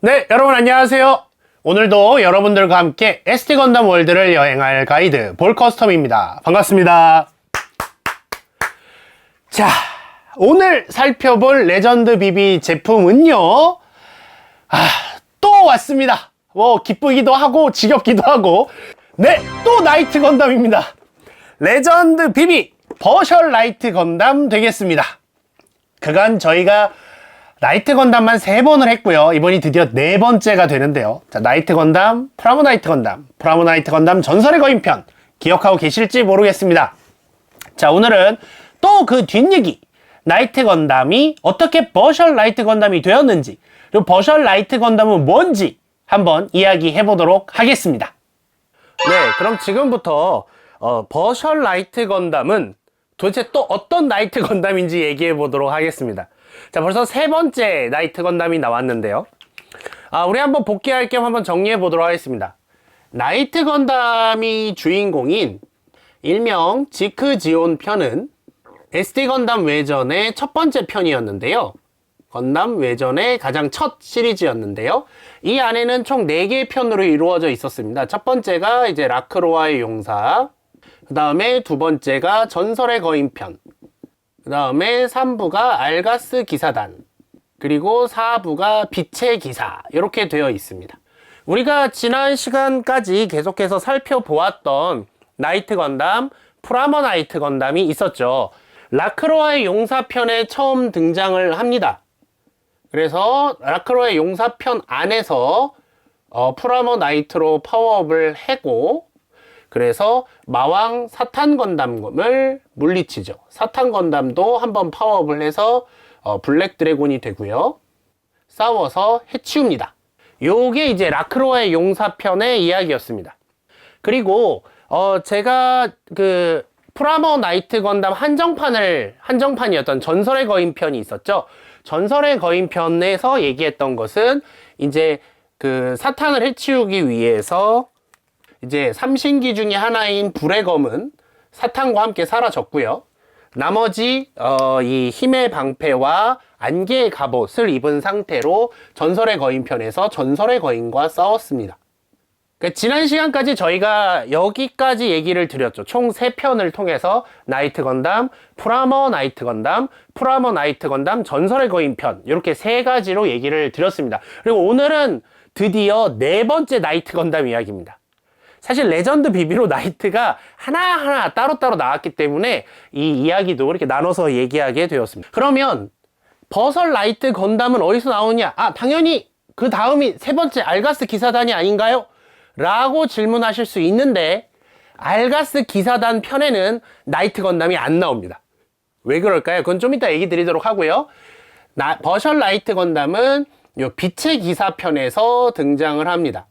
네, 여러분 안녕하세요. 오늘도 여러분들과 함께 ST 건담 월드를 여행할 가이드 볼 커스텀입니다. 반갑습니다. 자, 오늘 살펴볼 레전드 BB 제품은요. 아, 또 왔습니다. 뭐 기쁘기도 하고 지겹기도 하고. 네, 또 나이트 건담입니다. 레전드 BB 버셜 라이트 건담 되겠습니다. 그간 저희가 나이트 건담만 세 번을 했고요. 이번이 드디어 네 번째가 되는데요. 자, 나이트 건담, 프라모 나이트 건담, 프라모 나이트 건담 전설의 거인편 기억하고 계실지 모르겠습니다. 자, 오늘은 또 그 뒷얘기. 나이트 건담이 어떻게 버셜 라이트 건담이 되었는지, 그리고 버셜 라이트 건담은 뭔지 한번 이야기해 보도록 하겠습니다. 네, 그럼 지금부터 어, 버셜 라이트 건담은 도대체 또 어떤 나이트 건담인지 얘기해 보도록 하겠습니다. 자, 벌써 세 번째 나이트 건담이 나왔는데요. 아, 우리 한번 복귀할 겸 한번 정리해 보도록 하겠습니다. 나이트 건담이 주인공인 일명 지크 지온 편은 SD 건담 외전의 첫 번째 편이었는데요. 건담 외전의 가장 첫 시리즈였는데요. 이 안에는 총 4개의 편으로 이루어져 있었습니다. 첫 번째가 이제 라크로아의 용사, 그 다음에 두 번째가 전설의 거인편, 그 다음에 3부가 알가스 기사단, 그리고 4부가 빛의 기사, 이렇게 되어 있습니다. 우리가 지난 시간까지 계속해서 살펴보았던 나이트 건담, 프라모 나이트 건담이 있었죠. 라크로아의 용사편에 처음 등장을 합니다. 그래서 라크로의 용사편 안에서 어, 프라모 나이트로 파워업을 해고 그래서 마왕 사탄 건담을 물리치죠. 사탄 건담도 한번 파워업을 해서 어, 블랙 드래곤이 되고요. 싸워서 해치웁니다. 요게 이제 라크로의 용사편의 이야기였습니다. 그리고 어 제가 그 프라모 나이트 건담 한정판을 한정판이었던 전설의 거인 편이 있었죠. 전설의 거인 편에서 얘기했던 것은 이제 그 사탄을 해치우기 위해서 이제 삼신기 중에 하나인 불의 검은 사탄과 함께 사라졌고요. 나머지 어, 이 힘의 방패와 안개의 갑옷을 입은 상태로 전설의 거인 편에서 전설의 거인과 싸웠습니다. 그 지난 시간까지 저희가 여기까지 얘기를 드렸죠. 총 3편을 통해서 나이트 건담, 프라머 나이트 건담, 프라머 나이트 건담, 전설의 거인 편 이렇게 세 가지로 얘기를 드렸습니다. 그리고 오늘은 드디어 네 번째 나이트 건담 이야기입니다. 사실 레전드 비비로 나이트가 하나하나 따로따로 나왔기 때문에 이 이야기도 이렇게 나눠서 얘기하게 되었습니다. 그러면 버설 라이트 건담은 어디서 나오냐? 아, 당연히 그 다음이 세 번째 알가스 기사단이 아닌가요? 라고 질문하실 수 있는데 알가스 기사단 편에는 나이트 건담이 안 나옵니다. 왜 그럴까요? 그건 좀 이따 얘기 드리도록 하고요. 나, 버셜 라이트 건담은 요 빛의 기사 편에서 등장을 합니다.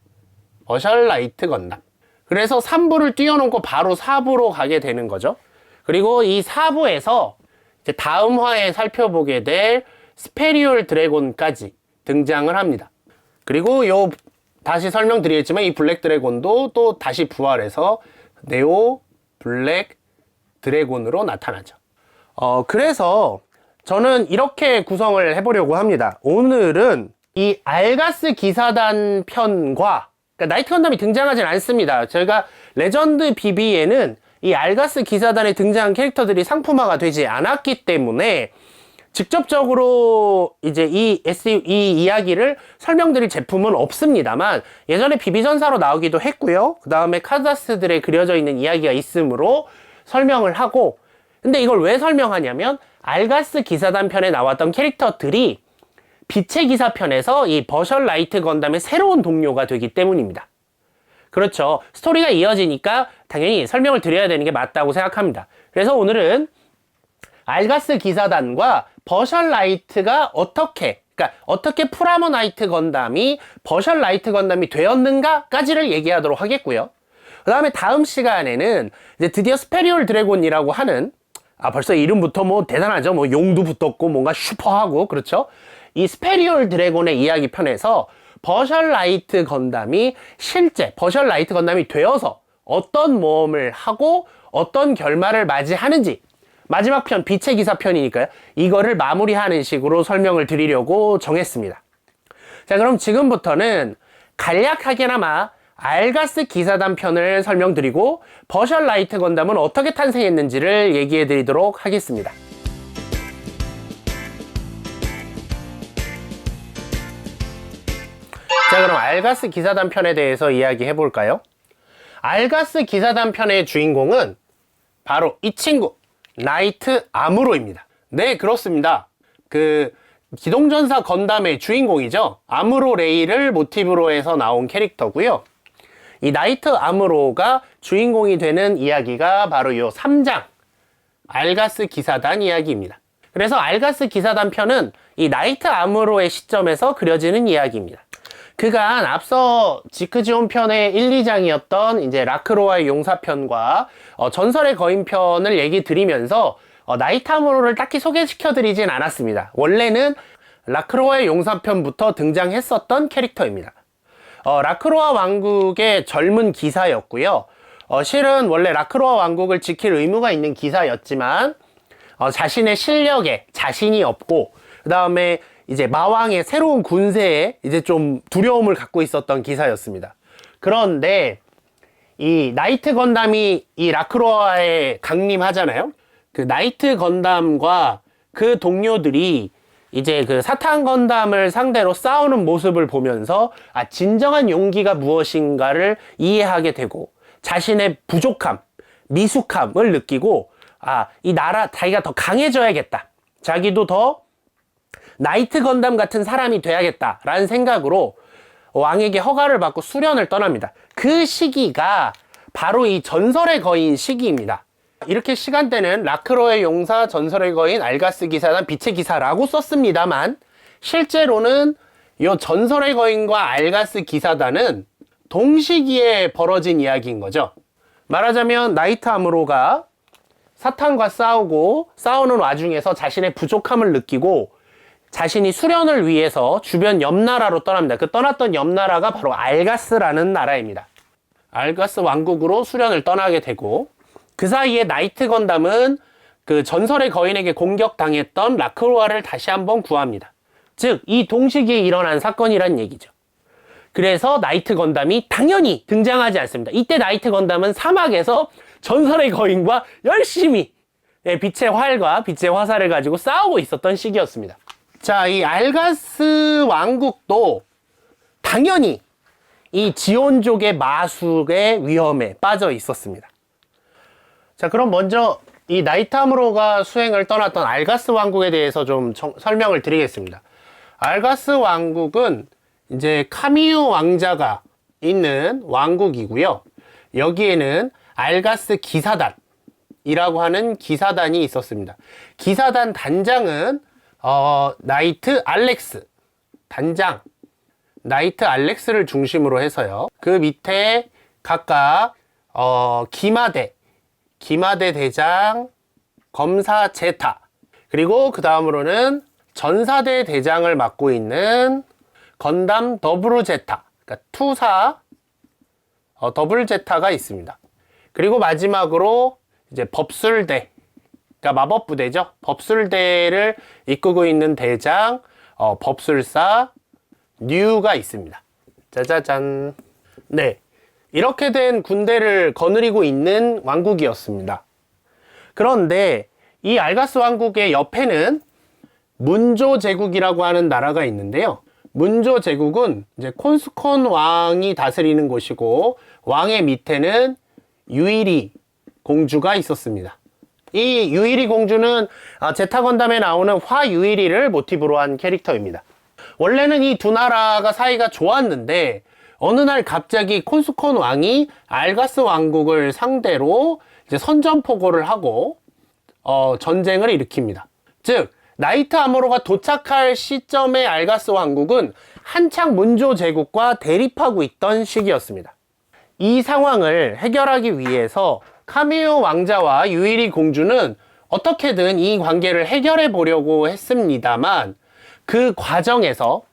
버셜 라이트 건담. 그래서 3부를 뛰어넘고 바로 4부로 가게 되는 거죠. 그리고 이 4부에서 이제 다음 화에 살펴보게 될 스페리올 드래곤까지 등장을 합니다. 그리고 요 다시 설명드리겠지만 이 블랙 드래곤도 또 다시 부활해서 네오 블랙 드래곤으로 나타나죠. 어, 그래서 저는 이렇게 구성을 해보려고 합니다. 오늘은 이 알가스 기사단 편과 그러니까 나이트 건담이 등장하진 않습니다. 저희가 레전드 BB에는 이 알가스 기사단에 등장한 캐릭터들이 상품화가 되지 않았기 때문에 직접적으로 이제 이 S 이 이야기를 설명드릴 제품은 없습니다만 예전에 비비전사로 나오기도 했고요. 그 다음에 카다스들에 그려져 있는 이야기가 있으므로 설명을 하고 근데 이걸 왜 설명하냐면 알가스 기사단 편에 나왔던 캐릭터들이 빛의 기사 편에서 이 버셜 라이트 건담의 새로운 동료가 되기 때문입니다. 그렇죠. 스토리가 이어지니까 당연히 설명을 드려야 되는 게 맞다고 생각합니다. 그래서 오늘은 알가스 기사단과 버셜 라이트가 어떻게 그러니까 어떻게 프라모 나이트 건담이 버셜 라이트 건담이 되었는가까지를 얘기하도록 하겠고요. 그 다음에 다음 시간에는 이제 드디어 스페리올 드래곤이라고 하는 아 벌써 이름부터 뭐 대단하죠. 뭐 용도 붙었고 뭔가 슈퍼하고 그렇죠. 이 스페리올 드래곤의 이야기 편에서 버셜 라이트 건담이 실제 버셜 라이트 건담이 되어서 어떤 모험을 하고 어떤 결말을 맞이하는지 마지막 편 빛의 기사 편이니까요. 이거를 마무리하는 식으로 설명을 드리려고 정했습니다. 자, 그럼 지금부터는 간략하게나마 알가스 기사단 편을 설명드리고 버셜 라이트 건담은 어떻게 탄생했는지를 얘기해 드리도록 하겠습니다. 자, 그럼 알가스 기사단 편에 대해서 이야기해 볼까요? 알가스 기사단 편의 주인공은 바로 이 친구, 나이트 아무로입니다. 네, 그렇습니다. 그, 기동전사 건담의 주인공이죠. 아무로 레이를 모티브로 해서 나온 캐릭터고요. 이 나이트 아무로가 주인공이 되는 이야기가 바로 이 3장, 알가스 기사단 이야기입니다. 그래서 알가스 기사단 편은 이 나이트 아무로의 시점에서 그려지는 이야기입니다. 그간 앞서 지크지온 편의 1, 2장이었던 이제 라크로아의 용사편과 어, 전설의 거인편을 얘기 드리면서 어, 나이트 아무로를 딱히 소개시켜 드리진 않았습니다. 원래는 라크로아의 용사편부터 등장했었던 캐릭터입니다. 어, 라크로아 왕국의 젊은 기사였고요. 어, 실은 원래 라크로아 왕국을 지킬 의무가 있는 기사였지만 어, 자신의 실력에 자신이 없고 그 다음에 이제 마왕의 새로운 군세에 이제 좀 두려움을 갖고 있었던 기사였습니다. 그런데 이 나이트 건담이 이 라크로아에 강림하잖아요. 그 나이트 건담과 그 동료들이 이제 그 사탄 건담을 상대로 싸우는 모습을 보면서 아 진정한 용기가 무엇인가를 이해하게 되고 자신의 부족함, 미숙함을 느끼고 아 이 나라 자기가 더 강해져야겠다. 자기도 더 나이트 건담 같은 사람이 돼야겠다라는 생각으로 왕에게 허가를 받고 수련을 떠납니다. 그 시기가 바로 이 전설의 거인 시기입니다. 이렇게 시간대는 라크로의 용사, 전설의 거인, 알가스 기사단, 빛의 기사라고 썼습니다만 실제로는 이 전설의 거인과 알가스 기사단은 동시기에 벌어진 이야기인 거죠. 말하자면 나이트 아무로가 사탄과 싸우고 싸우는 와중에서 자신의 부족함을 느끼고 자신이 수련을 위해서 주변 옆 나라로 떠납니다. 그 떠났던 옆 나라가 바로 알가스라는 나라입니다. 알가스 왕국으로 수련을 떠나게 되고 그 사이에 나이트 건담은 그 전설의 거인에게 공격당했던 라크로아를 다시 한번 구합니다. 즉, 이 동시기에 일어난 사건이란 얘기죠. 그래서 나이트 건담이 당연히 등장하지 않습니다. 이때 나이트 건담은 사막에서 전설의 거인과 열심히 예, 빛의 활과 빛의 화살을 가지고 싸우고 있었던 시기였습니다. 자, 이 알가스 왕국도 당연히 이 지온족의 마술의 위험에 빠져 있었습니다. 자, 그럼 먼저 이 나이타무로가 수행을 떠났던 알가스 왕국에 대해서 좀 정- 설명을 드리겠습니다. 알가스 왕국은 이제 카미유 왕자가 있는 왕국이고요. 여기에는 알가스 기사단이라고 하는 기사단이 있었습니다. 기사단 단장은 어, 나이트 알렉스. 단장. 나이트 알렉스를 중심으로 해서요. 그 밑에 각각 어, 기마대. 기마대 대장, 검사 제타, 그리고 그 다음으로는 전사대 대장을 맡고 있는 건담 더블 제타, 그러니까 투사 어, 더블 제타가 있습니다. 그리고 마지막으로 이제 법술대, 그러니까 마법 부대죠. 법술대를 이끌고 있는 대장, 어, 법술사 뉴가 있습니다. 짜자잔. 네. 이렇게 된 군대를 거느리고 있는 왕국이었습니다. 그런데 이 알가스 왕국의 옆에는 문조 제국이라고 하는 나라가 있는데요. 문조 제국은 이제 콘스콘 왕이 다스리는 곳이고 왕의 밑에는 유일이 공주가 있었습니다. 이 유일이 공주는 아, 제타 건담에 나오는 화 유일이를 모티브로 한 캐릭터입니다. 원래는 이 두 나라가 사이가 좋았는데 어느 날 갑자기 콘스콘 왕이 알가스 왕국을 상대로 이제 선전포고를 하고 어, 전쟁을 일으킵니다. 즉 나이트 아모로가 도착할 시점의 알가스 왕국은 한창 문조 제국과 대립하고 있던 시기였습니다. 이 상황을 해결하기 위해서 카미오 왕자와 유이리 공주는 어떻게든 이 관계를 해결해 보려고 했습니다만 그 과정에서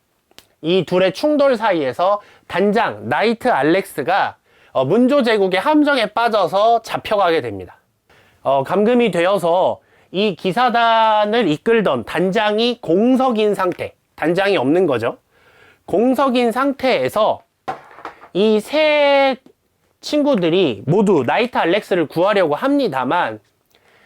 이 둘의 충돌 사이에서 단장 나이트 알렉스가 어, 문조 제국의 함정에 빠져서 잡혀가게 됩니다. 어, 감금이 되어서 이 기사단을 이끌던 단장이 공석인 상태, 단장이 없는 거죠. 공석인 상태에서 이 세 친구들이 모두 나이트 알렉스를 구하려고 합니다만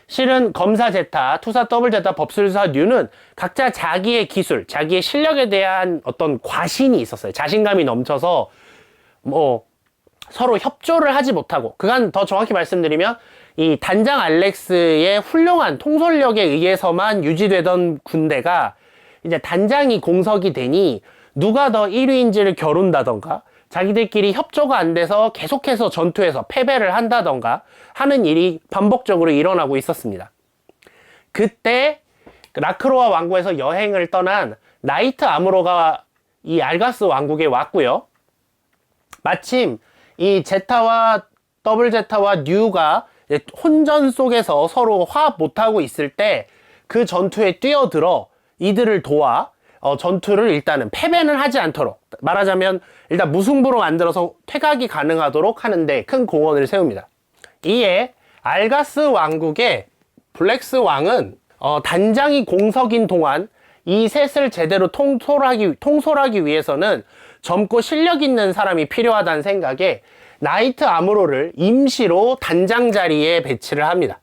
실은 검사 제타, 투사 더블 제타, 법술사 뉴는 각자 자기의 기술, 자기의 실력에 대한 어떤 과신이 있었어요. 자신감이 넘쳐서 뭐 서로 협조를 하지 못하고 그간 더 정확히 말씀드리면 이 단장 알렉스의 훌륭한 통솔력에 의해서만 유지되던 군대가 이제 단장이 공석이 되니 누가 더 1위인지를 겨룬다던가 자기들끼리 협조가 안 돼서 계속해서 전투에서 패배를 한다던가 하는 일이 반복적으로 일어나고 있었습니다. 그때 라크로아 왕국에서 여행을 떠난 나이트 아무로가 이 알가스 왕국에 왔고요. 마침 이 제타와 더블 제타와 뉴가 혼전 속에서 서로 화합 못하고 있을 때 그 전투에 뛰어들어 이들을 도와 어, 전투를 일단은 패배는 하지 않도록 말하자면 일단 무승부로 만들어서 퇴각이 가능하도록 하는데 큰 공헌을 세웁니다. 이에 알가스 왕국의 블랙스 왕은 어, 단장이 공석인 동안 이 셋을 제대로 통솔하기, 통솔하기 위해서는 젊고 실력 있는 사람이 필요하다는 생각에 나이트 아무로를 임시로 단장 자리에 배치를 합니다.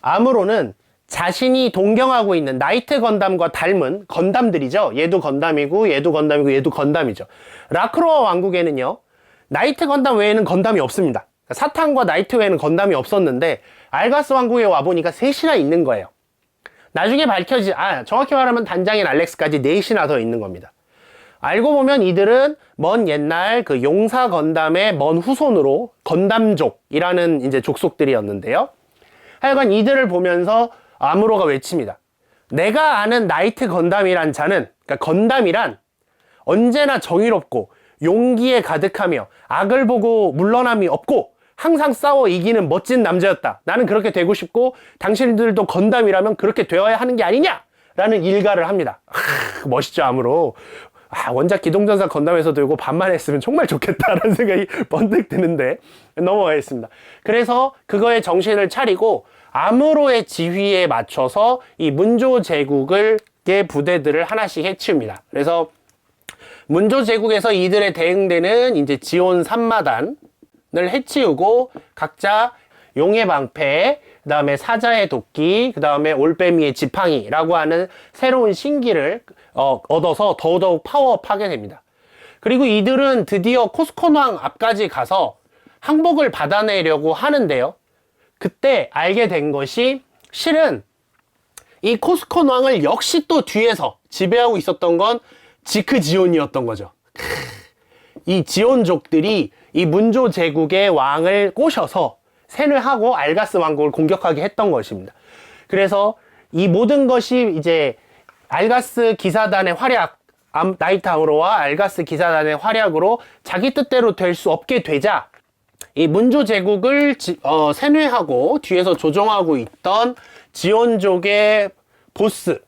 아무로는 자신이 동경하고 있는 나이트 건담과 닮은 건담들이죠. 얘도 건담이고, 얘도 건담이고, 얘도 건담이죠. 라크로아 왕국에는요, 나이트 건담 외에는 건담이 없습니다. 사탄과 나이트 외에는 건담이 없었는데, 알가스 왕국에 와보니까 셋이나 있는 거예요. 나중에 밝혀지, 아, 정확히 말하면 단장인 알렉스까지 넷이나 더 있는 겁니다. 알고 보면 이들은 먼 옛날 그 용사 건담의 먼 후손으로 건담족이라는 이제 족속들이었는데요. 하여간 이들을 보면서 아무로가 외칩니다. 내가 아는 나이트 건담이란 자는, 그러니까 건담이란 언제나 정의롭고 용기에 가득하며 악을 보고 물러남이 없고 항상 싸워 이기는 멋진 남자였다. 나는 그렇게 되고 싶고 당신들도 건담이라면 그렇게 되어야 하는 게 아니냐? 라는 일가를 합니다. 하, 멋있죠, 아무로. 아, 원작 기동전사 건담에서 들고 반만 했으면 정말 좋겠다라는 생각이 번뜩 드는데 넘어가겠습니다. 그래서 그거에 정신을 차리고 아무로의 지휘에 맞춰서 이 문조 제국을 의 부대들을 하나씩 해치웁니다. 그래서 문조 제국에서 이들에 대응되는 이제 지온 삼마단을 해치우고 각자 용의 방패, 그 다음에 사자의 도끼, 그 다음에 올빼미의 지팡이라고 하는 새로운 신기를 어, 얻어서 더더욱 파워업하게 됩니다. 그리고 이들은 드디어 코스콘 왕 앞까지 가서 항복을 받아내려고 하는데요. 그때 알게 된 것이 실은 이 코스콘 왕을 역시 또 뒤에서 지배하고 있었던 건 지크 지온이었던 거죠. 이 지온족들이 이 문조 제국의 왕을 꼬셔서 세뇌하고 알가스 왕국을 공격하게 했던 것입니다. 그래서 이 모든 것이 이제 알가스 기사단의 활약, 아우로와 알가스 기사단의 활약으로 자기 뜻대로 될 수 없게 되자 이 문조 제국을 지- 어, 세뇌하고 뒤에서 조종하고 있던 지온족의 보스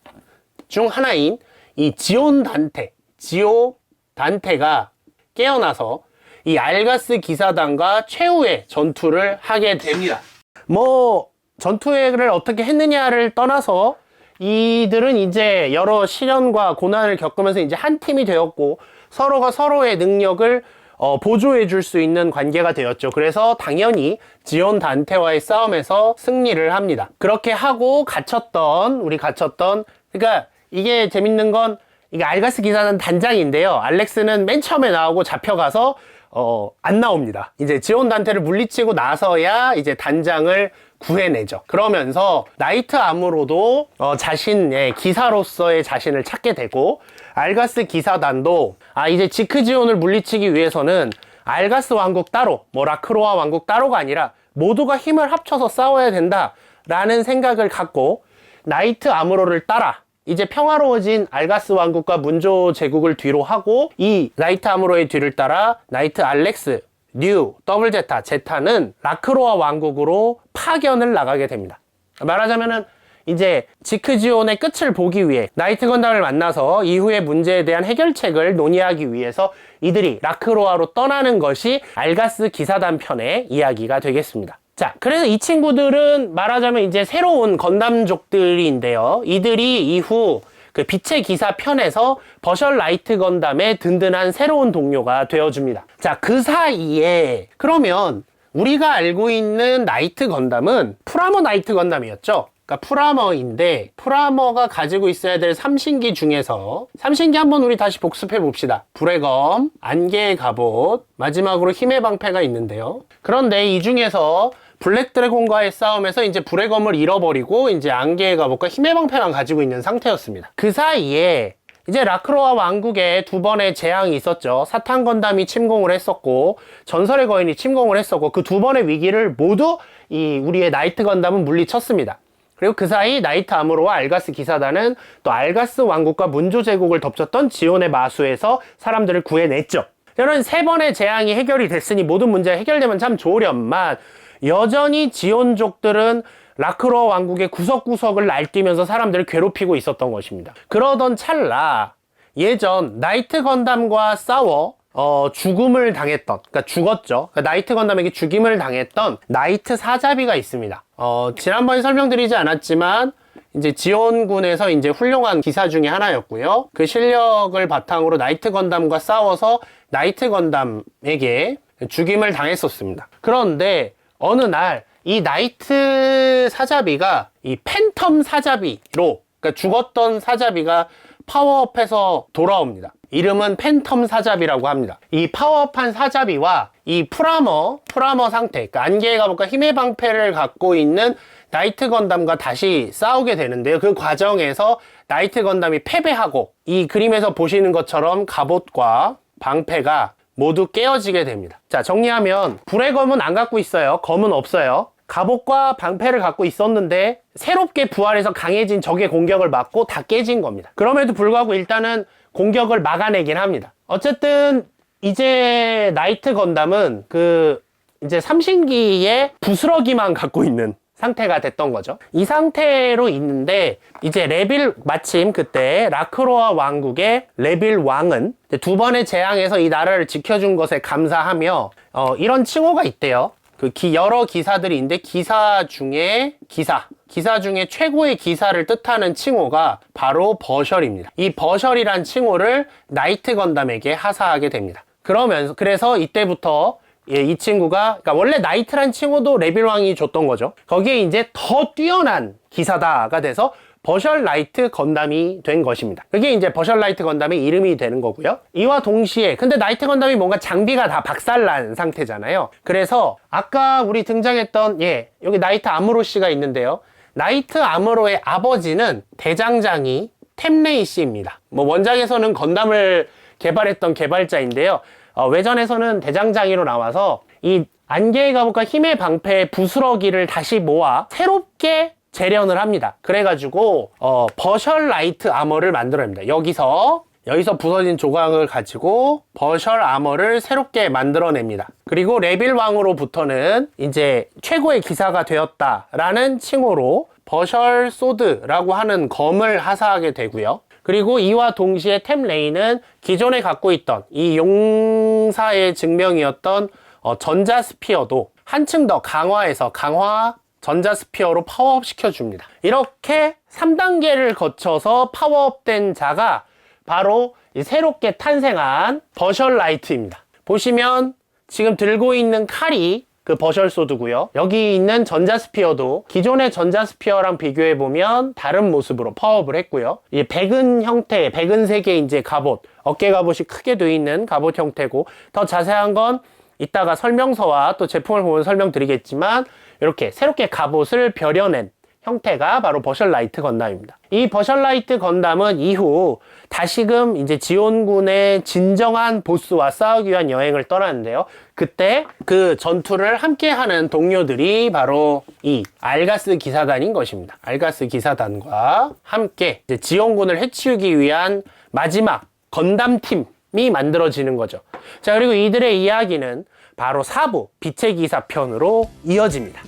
중 하나인 이 지온 단테, 지오 단테가 깨어나서 이 알가스 기사단과 최후의 전투를 하게 됩니다. 뭐 전투를 어떻게 했느냐를 떠나서 이들은 이제 여러 시련과 고난을 겪으면서 이제 한 팀이 되었고 서로가 서로의 능력을 어, 보조해 줄 수 있는 관계가 되었죠. 그래서 당연히 지온 단테와의 싸움에서 승리를 합니다. 그렇게 하고 갇혔던 우리 갇혔던 그러니까 이게 재밌는 건 이게 알가스 기사는 단장인데요. 알렉스는 맨 처음에 나오고 잡혀가서 어, 안 나옵니다. 이제 지온 단테를 물리치고 나서야 이제 단장을 구해내죠. 그러면서 나이트 아무로도 어, 자신의 기사로서의 자신을 찾게 되고 알가스 기사단도 아 이제 지크지온을 물리치기 위해서는 알가스 왕국 따로 뭐 라크로아 왕국 따로가 아니라 모두가 힘을 합쳐서 싸워야 된다라는 생각을 갖고 나이트 아무로를 따라 이제 평화로워진 알가스 왕국과 문조 제국을 뒤로 하고 이 나이트 아무로의 뒤를 따라 나이트 알렉스, 뉴, 더블 제타, 제타는 라크로아 왕국으로 파견을 나가게 됩니다. 말하자면은 이제 지크지온의 끝을 보기 위해 나이트 건담을 만나서 이후의 문제에 대한 해결책을 논의하기 위해서 이들이 라크로아로 떠나는 것이 알가스 기사단 편의 이야기가 되겠습니다. 자, 그래서 이 친구들은 말하자면 이제 새로운 건담족들인데요. 이들이 이후 그 빛의 기사 편에서 버셜 라이트 건담의 든든한 새로운 동료가 되어줍니다. 자, 그 사이에 그러면 우리가 알고 있는 나이트 건담은 프라모 나이트 건담이었죠. 그러니까 프라머인데 프라머가 가지고 있어야 될 삼신기 중에서 삼신기 한번 우리 다시 복습해 봅시다. 불의 검, 안개의 갑옷, 마지막으로 힘의 방패가 있는데요. 그런데 이 중에서 블랙 드래곤과의 싸움에서 이제 불의 검을 잃어버리고 이제 안개의 갑옷과 힘의 방패만 가지고 있는 상태였습니다. 그 사이에 이제 라크로아 왕국에 두 번의 재앙이 있었죠. 사탄 건담이 침공을 했었고 전설의 거인이 침공을 했었고 그 두 번의 위기를 모두 이 우리의 나이트 건담은 물리쳤습니다. 그리고 그 사이 나이트 아무로와 알가스 기사단은 또 알가스 왕국과 문조 제국을 덮쳤던 지온의 마수에서 사람들을 구해냈죠. 이런 세 번의 재앙이 해결이 됐으니 모든 문제가 해결되면 참 좋으련만 여전히 지온족들은 라크로아 왕국의 구석구석을 날뛰면서 사람들을 괴롭히고 있었던 것입니다. 그러던 찰나 예전 나이트 건담과 싸워 어, 죽음을 당했던, 그러니까 죽었죠. 그러니까 나이트 건담에게 죽임을 당했던 나이트 사자비가 있습니다. 어, 지난번에 설명드리지 않았지만, 이제 지원군에서 이제 훌륭한 기사 중에 하나였고요. 그 실력을 바탕으로 나이트 건담과 싸워서 나이트 건담에게 죽임을 당했었습니다. 그런데 어느 날 이 나이트 사자비가 이 팬텀 사자비로 그러니까 죽었던 사자비가 파워업해서 돌아옵니다. 이름은 팬텀 사자비라고 합니다. 이 파워업한 사자비와 이 프라머, 프라머 상태, 그러니까 안개의 갑옷과 힘의 방패를 갖고 있는 나이트 건담과 다시 싸우게 되는데요. 그 과정에서 나이트 건담이 패배하고 이 그림에서 보시는 것처럼 갑옷과 방패가 모두 깨어지게 됩니다. 자, 정리하면 불의 검은 안 갖고 있어요. 검은 없어요. 갑옷과 방패를 갖고 있었는데 새롭게 부활해서 강해진 적의 공격을 막고 다 깨진 겁니다. 그럼에도 불구하고 일단은 공격을 막아내긴 합니다. 어쨌든 이제 나이트 건담은 그 이제 삼신기의 부스러기만 갖고 있는 상태가 됐던 거죠. 이 상태로 있는데 이제 레빌 마침 그때 라크로아 왕국의 레빌 왕은 두 번의 재앙에서 이 나라를 지켜준 것에 감사하며 어, 이런 칭호가 있대요. 그 기, 여러 기사들이 있는데 기사 중에 기사 기사 중에 최고의 기사를 뜻하는 칭호가 바로 버셜입니다. 이 버셜이란 칭호를 나이트 건담에게 하사하게 됩니다. 그러면서 그래서 이때부터 예, 이 친구가 그러니까 원래 나이트란 칭호도 레빌왕이 줬던 거죠. 거기에 이제 더 뛰어난 기사다가 돼서 버셜 라이트 건담이 된 것입니다. 그게 이제 버셜 라이트 건담의 이름이 되는 거고요. 이와 동시에 근데 나이트 건담이 뭔가 장비가 다 박살난 상태잖아요. 그래서 아까 우리 등장했던 예 여기 나이트 아무로 씨가 있는데요. 나이트 아무로의 아버지는 대장장이 템레이 씨입니다. 뭐 원작에서는 건담을 개발했던 개발자인데요. 어, 외전에서는 대장장이로 나와서 이 안개의 갑옷과 힘의 방패의 부스러기를 다시 모아 새롭게 재련을 합니다. 그래가지고 어, 버셜 라이트 아머를 만들어냅니다. 여기서 여기서 부서진 조각을 가지고 버셜 아머를 새롭게 만들어냅니다. 그리고 레빌 왕으로부터는 이제 최고의 기사가 되었다라는 칭호로 버셜 소드라고 하는 검을 하사하게 되고요. 그리고 이와 동시에 템 레이는 기존에 갖고 있던 이 용사의 증명이었던 어, 전자 스피어도 한층 더 강화해서 강화 전자 스피어로 파워업 시켜줍니다. 이렇게 3단계를 거쳐서 파워업된 자가 바로 이 새롭게 탄생한 버셜 라이트입니다. 보시면 지금 들고 있는 칼이 그 버셜 소드고요. 여기 있는 전자 스피어도 기존의 전자 스피어랑 비교해 보면 다른 모습으로 파워업을 했고요. 이 백은 형태, 백은 색의 이제 갑옷, 어깨 갑옷이 크게 돼 있는 갑옷 형태고 더 자세한 건 이따가 설명서와 또 제품을 보면 설명드리겠지만 이렇게 새롭게 갑옷을 벼려낸 형태가 바로 버셜 라이트 건담입니다. 이 버셜 라이트 건담은 이후 다시금 이제 지온군의 진정한 보스와 싸우기 위한 여행을 떠나는데요. 그때 그 전투를 함께하는 동료들이 바로 이 알가스 기사단인 것입니다. 알가스 기사단과 함께 이제 지온군을 해치우기 위한 마지막 건담 팀이 만들어지는 거죠. 자, 그리고 이들의 이야기는 바로 사부 빛의 기사 편으로 이어집니다.